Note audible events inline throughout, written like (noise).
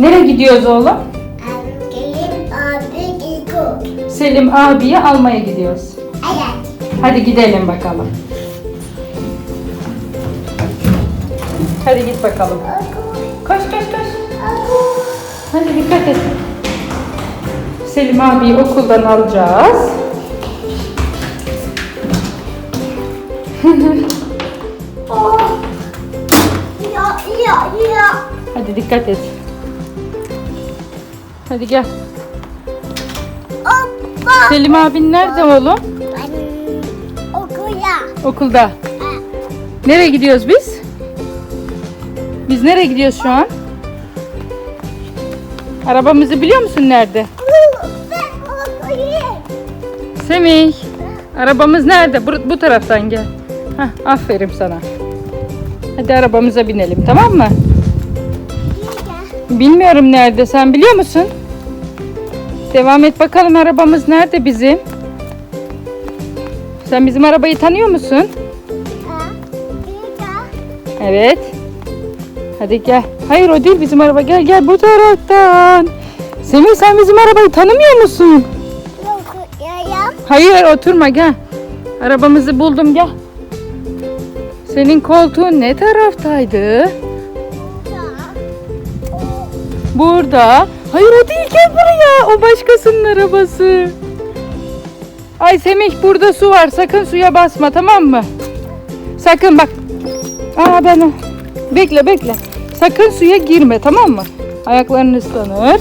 Nereye gidiyoruz oğlum? Gelin abi gidiyor. Selim abiyi almaya gidiyoruz. Evet. Hadi gidelim bakalım. Hadi git bakalım. Koş koş koş. Hadi dikkat et. Selim abiyi okuldan alacağız. (laughs) Oh. Hadi dikkat et. Hadi gel. Hoppa. Selim abin nerede oğlum? Ben okula. Okulda. Nereye gidiyoruz biz? Biz nereye gidiyoruz şu an? Arabamızı biliyor musun nerede? Ben okuyayım. Semih. Arabamız nerede? Bu, bu taraftan gel. Hah, aferin sana. Hadi arabamıza binelim tamam mı? Bilmiyorum nerede. Sen biliyor musun? Devam et bakalım arabamız nerede bizim? Sen bizim arabayı tanıyor musun? Evet. Hadi gel. Hayır o değil bizim araba. Gel gel bu taraftan. Semih sen bizim arabayı tanımıyor musun? Hayır oturma gel. Arabamızı buldum gel. Senin koltuğun ne taraftaydı? Burada. Hayır o değil gel buraya. O başkasının arabası. Ay Semih burada su var. Sakın suya basma tamam mı? Sakın bak. Aa ben o. Bekle bekle. Sakın suya girme tamam mı? Ayakların ıslanır.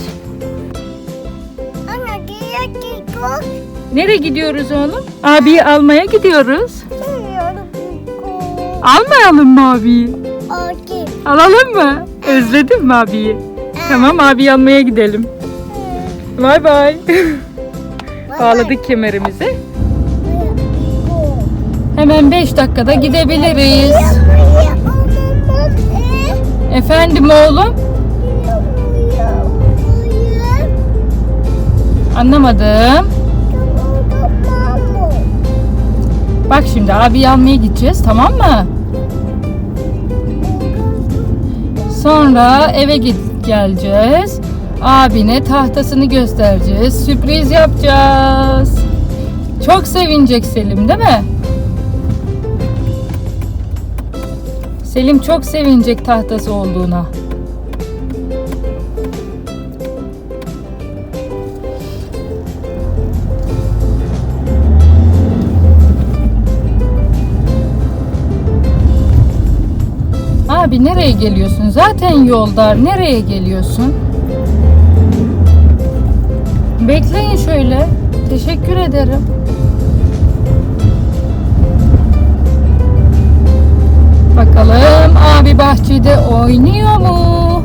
Ana gidiyor gidiyor. Nereye gidiyoruz oğlum? Abiyi almaya gidiyoruz. Almayalım mı abiyi? Okey. Alalım mı? Özledin mi abiyi? Tamam abi almaya gidelim. Bay bay. Bağladık kemerimizi. Hemen 5 dakikada gidebiliriz. Efendim oğlum? Anlamadım. Bak şimdi abi almaya gideceğiz tamam mı? Sonra eve git geleceğiz. Abine tahtasını göstereceğiz. Sürpriz yapacağız. Çok sevinecek Selim değil mi? Selim çok sevinecek tahtası olduğuna. Abi nereye geliyorsun? Zaten yoldar. Nereye geliyorsun? Bekleyin şöyle. Teşekkür ederim. Bakalım abi bahçede oynuyor mu?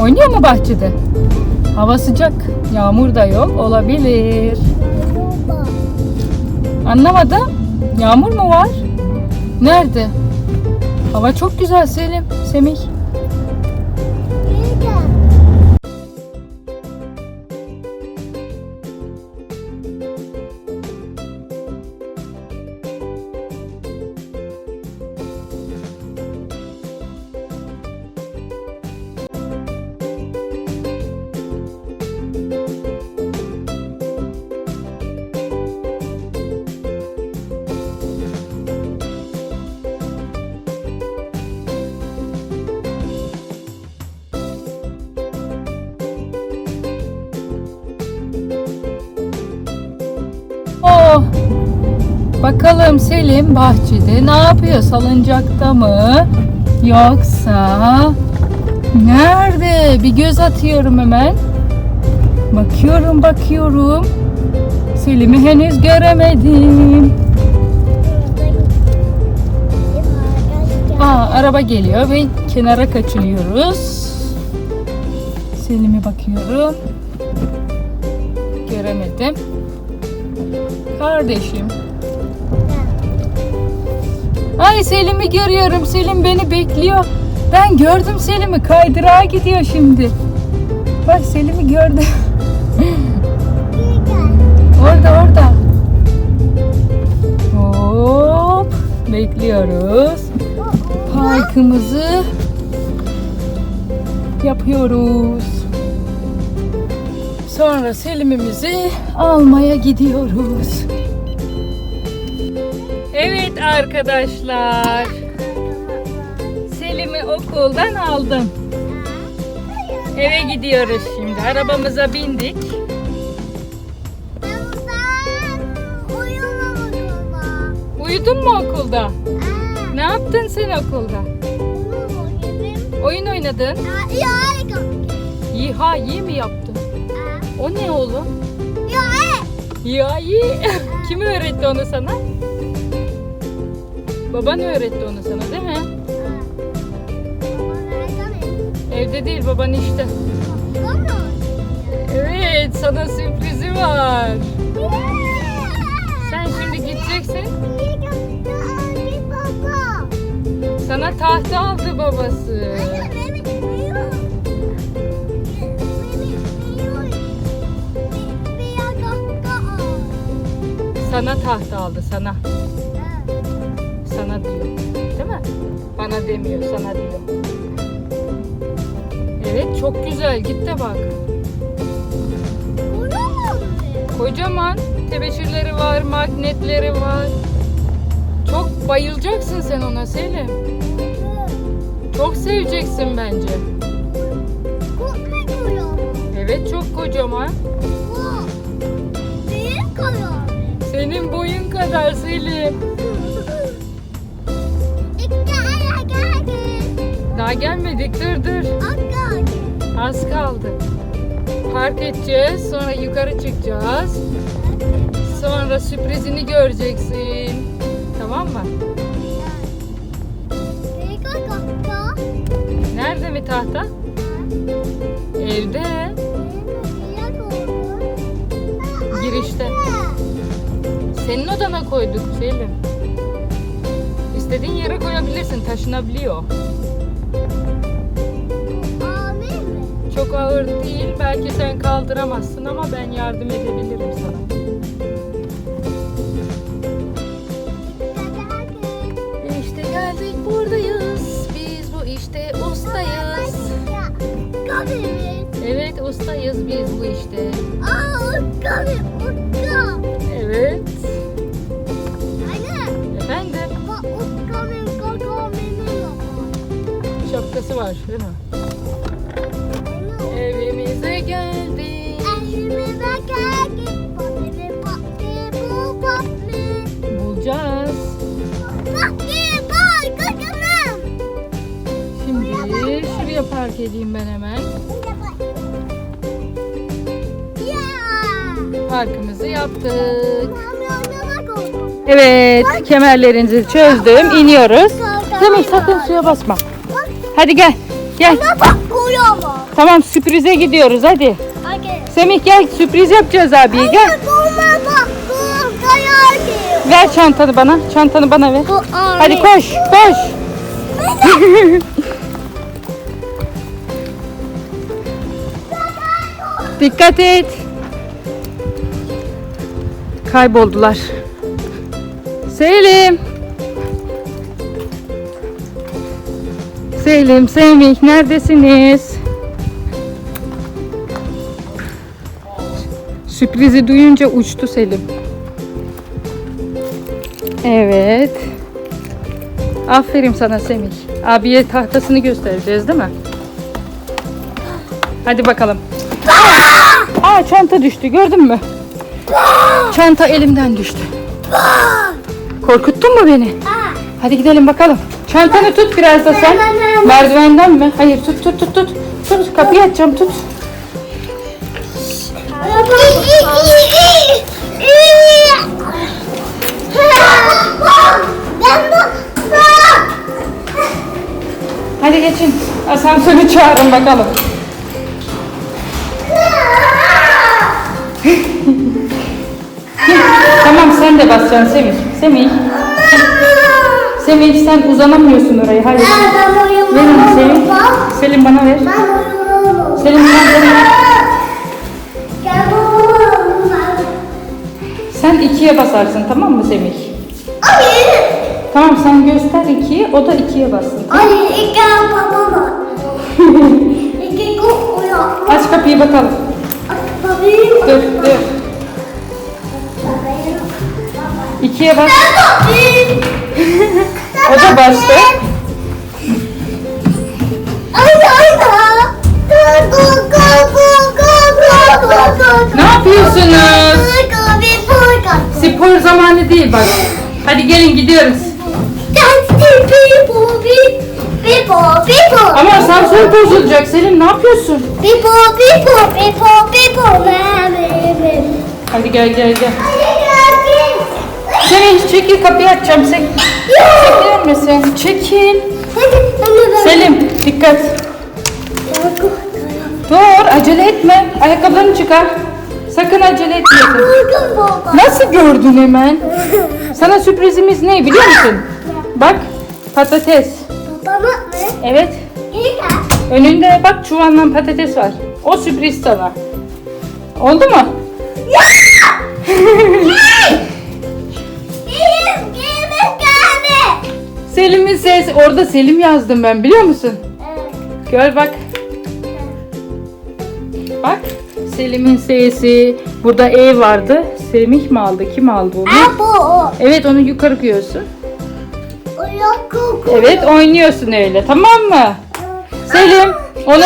Oynuyor mu bahçede? Hava sıcak. Yağmur da yok. Olabilir. Anlamadım. Yağmur mu var? Nerede? Hava çok güzel Selim. Semih. Bakalım Selim bahçede ne yapıyor? Salıncakta mı? Yoksa nerede? Bir göz atıyorum hemen. Bakıyorum bakıyorum. Selim'i henüz göremedim. Aa, araba geliyor ve kenara kaçılıyoruz. Selim'e bakıyorum. Göremedim. Kardeşim. Ay Selim'i görüyorum. Selim beni bekliyor. Ben gördüm Selim'i. Kaydırağa gidiyor şimdi. Bak Selim'i gördüm. (laughs) orada orada. Hop. Bekliyoruz. Parkımızı yapıyoruz. Sonra Selim'imizi almaya gidiyoruz. Evet arkadaşlar. Selim'i okuldan aldım. Eve gidiyoruz şimdi. Arabamıza bindik. Uyudun mu okulda? Ne yaptın sen okulda? Oyun oynadın. Yiha yi mi yaptın? O ne oğlum? Ya yi. (laughs) Kim öğretti onu sana? Baban öğretti onu sana değil mi? Evde değil baban işte. Evet sana sürprizi var. Sen şimdi gideceksin. Sana tahta aldı babası. Sana tahta aldı sana. Bana demiyor sana diyor. Evet çok güzel git de bak. Kocaman tebeşirleri var, magnetleri var. Çok bayılacaksın sen ona Selim. Çok seveceksin bence. Evet çok kocaman. Senin boyun kadar Selim. Daha gelmedik dur dur. Az kaldı. Park edeceğiz sonra yukarı çıkacağız. Sonra sürprizini göreceksin. Tamam mı? Nerede mi tahta? Evde. Girişte. Senin odana koyduk Selim. İstediğin yere koyabilirsin. Taşınabiliyor. Çok ağır değil. Belki sen kaldıramazsın ama ben yardım edebilirim sana. İşte geldik buradayız. Biz bu işte ustayız. Evet ustayız biz bu işte. Evet. Efendim şapkası var değil mi? Evimize geldik. Bulacağız. Şimdi şuraya park edeyim ben hemen. Parkımızı yaptık. Evet kemerlerinizi çözdüm. İniyoruz. Demek sakın suya basma. Hadi gel. Gel. Tamam sürprize gidiyoruz hadi. Semih gel sürpriz yapacağız abiye gel. Ver çantanı bana. Çantanı bana ver. Hadi koş koş. (laughs) Dikkat et. Kayboldular. Selim. Selim, Semih neredesiniz? Sürprizi duyunca uçtu Selim. Evet. Aferin sana Semih. Abiye tahtasını göstereceğiz değil mi? Hadi bakalım. Aa çanta düştü gördün mü? Çanta elimden düştü. Korkuttun mu beni? Hadi gidelim bakalım. Çantanı tut biraz da sen. Merdivenden mi? Hayır tut tut tut tut. Tut kapıyı açacağım tut. Hadi geçin. Asansörü çağırın bakalım. (laughs) tamam sen de basacaksın Semih. Semih. Semih sen uzanamıyorsun oraya. Hayır. Verin Selim. Selim bana ver. Selim bana ver. Sen ikiye basarsın tamam mı Semih? Tamam sen göster ikiye o da ikiye bassın. Aç kapıyı bakalım. Bakayım. Dur dur. İkiye bas. Bakayım. (laughs) O da bastı. Ay ay ay. Go go go go go go go go. Ne yapıyorsunuz? Spor zamanı değil bak. Hadi gelin gidiyoruz. Ama asansör bozulacak. Selim ne yapıyorsun? Hadi gel gel gel. Semih çekil kapıyı açacağım. Sen çekilir misin? Çekil. Selim dikkat. Dur acele etme. Ayakkabılarını çıkar. Sakın acele etme. Nasıl gördün hemen? (laughs) Sana sürprizimiz ne biliyor musun? Bak patates. Evet. Önünde bak çuvalla patates var. O sürpriz sana. Oldu mu? (laughs) Selim'in sesi. Orada Selim yazdım ben biliyor musun? Gör bak. Bak. Selim'in sesi. Burada ev vardı. Semih mi aldı? Kim aldı onu? Evet onu yukarı koyuyorsun. Evet oynuyorsun öyle tamam mı? Selim onun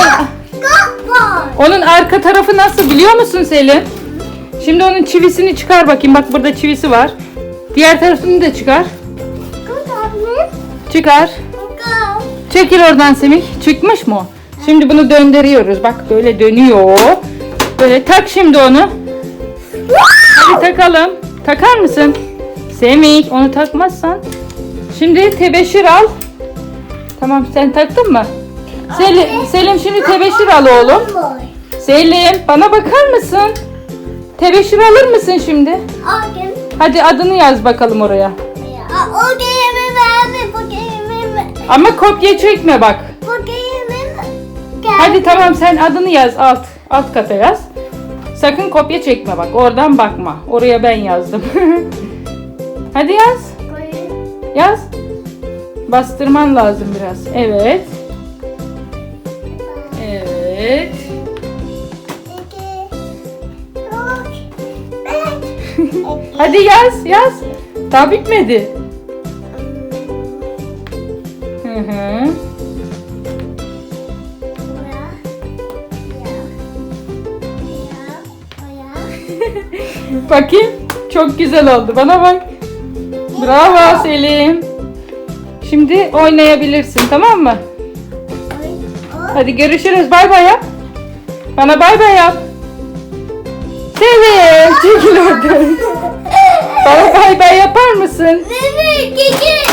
onun arka tarafı nasıl biliyor musun Selim? Şimdi onun çivisini çıkar bakayım. Bak burada çivisi var. Diğer tarafını da çıkar. Çıkar. Çekil oradan Semih. Çıkmış mı? Şimdi bunu döndürüyoruz. Bak böyle dönüyor. Böyle tak şimdi onu. Hadi takalım. Takar mısın? Semih onu takmazsan. Şimdi tebeşir al. Tamam sen taktın mı? Selim, Selim şimdi tebeşir al oğlum. Selim bana bakar mısın? Tebeşir alır mısın şimdi? Hadi adını yaz bakalım oraya. Ama kopya çekme bak. Bu gelimi gel. Hadi tamam sen adını yaz alt alt kata yaz. Sakın kopya çekme bak. Oradan bakma. Oraya ben yazdım. (laughs) Hadi yaz. Yaz. Bastırman lazım biraz. Evet. Evet. (laughs) Hadi yaz, yaz. Daha bitmedi. Bakayım. Çok güzel oldu. Bana bak. Bravo Selim. Şimdi oynayabilirsin tamam mı? Hadi görüşürüz. Bay bay yap. Bana bay bay yap. Selim. Çekil oradan. (laughs) Bana bay bay yapar mısın? Nene, kiki.